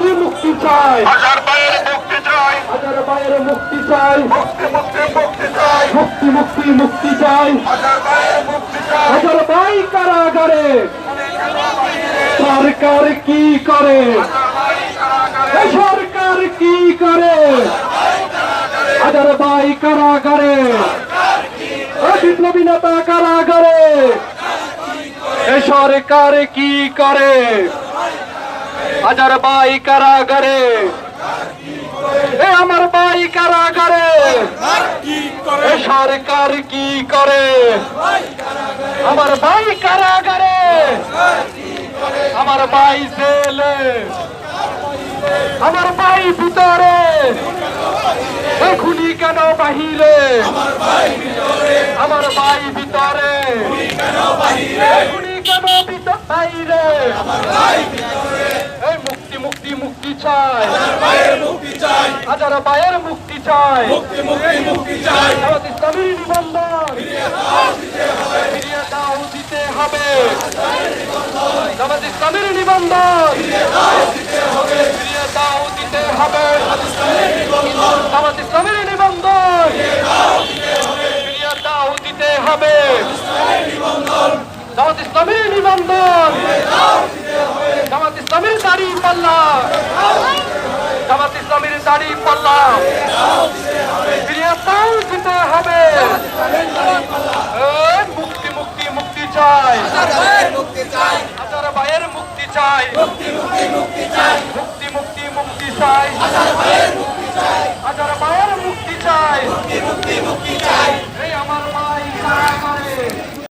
মুক্তি মুক্তি চাই। হাজার পায়ের মুক্তি চাই। হাজার পায়ের মুক্তি চাই। মুক্তি মুক্তি মুক্তি চাই। মুক্তি মুক্তি মুক্তি চাই। হাজার পায়ের মুক্তি চাই। হাজার ভাই কারাগারে। সরকার কি করে? সরকার কি করে? হাজার ভাই কারাগারে। বিপ্লবী নেতা কারাগারে। সরকার কি করে? হাজার বাই কারাগারে। এ আমার ভাই কারাগারে। এ সরকার কি করে? আমার ভাই কারাগারে। আমার ভাই জেলে। আমার বাই ভিতরে। খুনি কেন বাহিরে? আমার বাই ভিতরে। খুনি কেন বাইরে মুক্তি মুক্তি চাই। হাজার ভাইয়ের মুক্তি চাই। জামাত ইসলামীর নিবন্ধন। ফিরিয়ে দাও দিতে হবে। নিবন্ধন। ফিরিয়ে দাও দিতে হবে জামাত ইসলামীর নিবন্ধন ফিরিয়ে দাও দিতে হবে জামাত ইসলামীর নিবন্ধন জামাত ইসলামীর দাড়ি পাল্লা। জামাত ইসলামের দাড়ি পাল্লা। ফিরিয়ে দাও দিতে হবে। মুক্তি মুক্তি মুক্তি চাই। হাজার ভাইয়ের মুক্তি চাই। মুক্তি মুক্তি মুক্তি চাই। মুক্তি মুক্তি মুক্তি চাই।